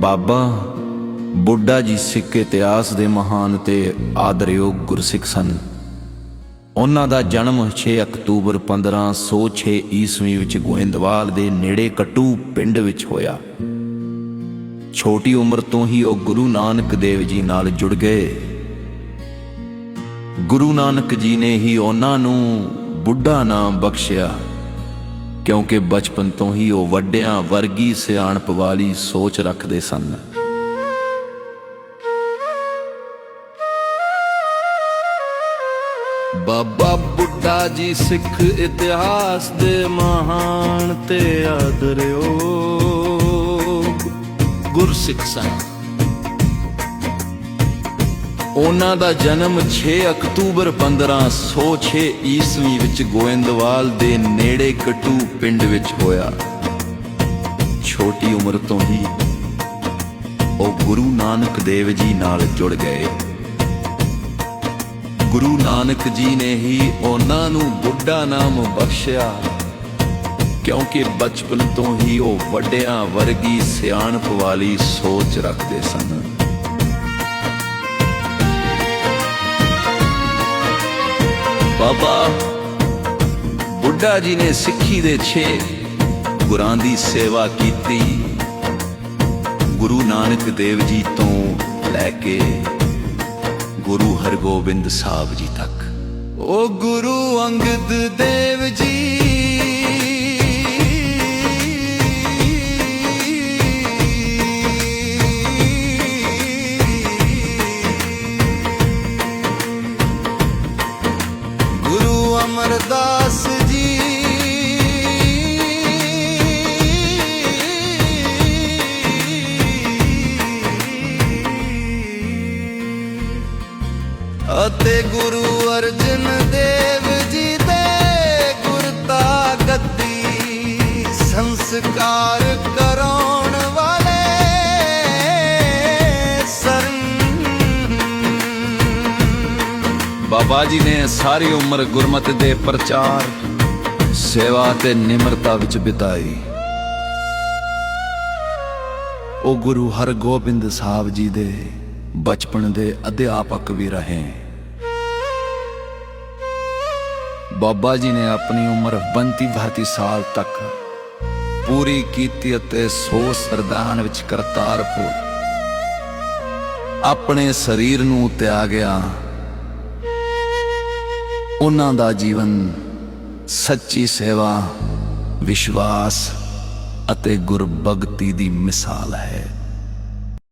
ਬਾਬਾ, ਬੁੱਢਾ ਜੀ ਸਿੱਖ ਇਤਿਹਾਸ ਦੇ ਮਹਾਨ ਤੇ ਆਦਰਯੋਗ ਗੁਰਸਿੱਖ ਸਨ। ਉਹਨਾਂ ਦਾ ਜਨਮ 6 ਅਕਤੂਬਰ 1506 ਈਸਵੀ ਵਿੱਚ ਗੋਇੰਦਵਾਲ ਦੇ ਨੇੜੇ ਕਟੂ ਪਿੰਡ ਵਿੱਚ ਹੋਇਆ। ਛੋਟੀ ਉਮਰ ਤੋਂ ਹੀ ਉਹ ਗੁਰੂ ਨਾਨਕ ਦੇਵ ਜੀ ਨਾਲ ਜੁੜ ਗਏ। ਗੁਰੂ ਨਾਨਕ ਜੀ ਨੇ ਹੀ ਉਹਨਾਂ ਨੂੰ ਬੁੱਢਾ ਨਾਮ ਬਖਸ਼ਿਆ। ਕਿਉਂਕਿ ਬਚਪਨ ਤੋਂ ਹੀ ਉਹ ਵੱਡਿਆਂ ਵਰਗੀ ਸਿਆਣਪ ਵਾਲੀ ਸੋਚ ਰੱਖਦੇ ਸਨ। ਬਾਬਾ ਬੁੱਢਾ ਜੀ ਸਿੱਖ ਇਤਿਹਾਸ ਦੇ ਮਹਾਨ ਤੇ ਆਦਰਿਓ। ਗੁਰਸਿੱਖ ਸਨ ਉਹਨਾਂ ਦਾ ਜਨਮ 6 ਅਕਤੂਬਰ 1506 ਈਸਵੀ ਵਿੱਚ ਗੋਇੰਦਵਾਲ ਦੇ ਨੇੜੇ ਕਟੂ ਪਿੰਡ ਵਿੱਚ ਹੋਇਆ। ਛੋਟੀ ਉਮਰ ਤੋਂ ਹੀ ਉਹ ਗੁਰੂ ਨਾਨਕ ਦੇਵ ਜੀ ਨਾਲ ਜੁੜ ਗਏ। ਗੁਰੂ ਨਾਨਕ ਜੀ ਨੇ ਹੀ ਉਹਨਾਂ ਨੂੰ ਬੁੱਢਾ ਨਾਮ ਬਖਸ਼ਿਆ, ਕਿਉਂਕਿ ਬਚਪਨ ਤੋਂ ਹੀ ਉਹ ਵੱਡਿਆਂ ਵਰਗੀ ਸਿਆਣਪ ਵਾਲੀ ਸੋਚ ਰੱਖਦੇ ਸਨ। ਬਾਬਾ। ਬੁੱਢਾ ਜੀ ਨੇ ਸਿੱਖੀ ਦੇ 6 ਗੁਰਾਂ ਦੀ ਸੇਵਾ ਕੀਤੀ। ਗੁਰੂ ਨਾਨਕ ਦੇਵ ਜੀ ਤੋਂ ਲੈ ਕੇ ਗੁਰੂ ਹਰਗੋਬਿੰਦ ਸਾਹਿਬ ਜੀ ਤੱਕ। ਉਹ ਗੁਰੂ ਅੰਗਦ ਦੇਵ ਜੀ ਦਾਸ ਜੀ। ਅਤੇ ਗੁਰੂ ਅਰਜਨ ਦੇਵ ਜੀ ਦੇ ਗੁਰਤਾ ਗੱਦੀ ਸੰਸਕਾਰ ਕਰਾਉਣ ਬਾਬਾ ਜੀ ਨੇ ਸਾਰੀ ਉਮਰ ਗੁਰਮਤਿ ਦੇ ਪ੍ਰਚਾਰ, ਸੇਵਾ ਤੇ ਨਿਮਰਤਾ ਵਿੱਚ ਬਿਤਾਈ। ਉਹ ਗੁਰੂ ਹਰਗੋਬਿੰਦ ਸਾਹਿਬ ਜੀ ਦੇ ਬਚਪਨ ਦੇ ਅਧਿਆਪਕ ਵੀ ਰਹੇ। ਬਾਬਾ ਜੀ ਨੇ ਆਪਣੀ ਉਮਰ 32 32 ਸਾਲ ਤੱਕ ਪੂਰੀ ਕੀਤੀ ਅਤੇ ਸੋ ਸਰਦਾਨ ਵਿੱਚ ਕਰਤਾਰਪੁਰ ਆਪਣੇ ਸਰੀਰ ਨੂੰ ਤਿਆਗਿਆ। ਉਹਨਾਂ ਦਾ ਜੀਵਨ ਸੱਚੀ ਸੇਵਾ ਵਿਸ਼ਵਾਸ ਅਤੇ ਗੁਰਭਗਤੀ ਦੀ ਮਿਸਾਲ ਹੈ।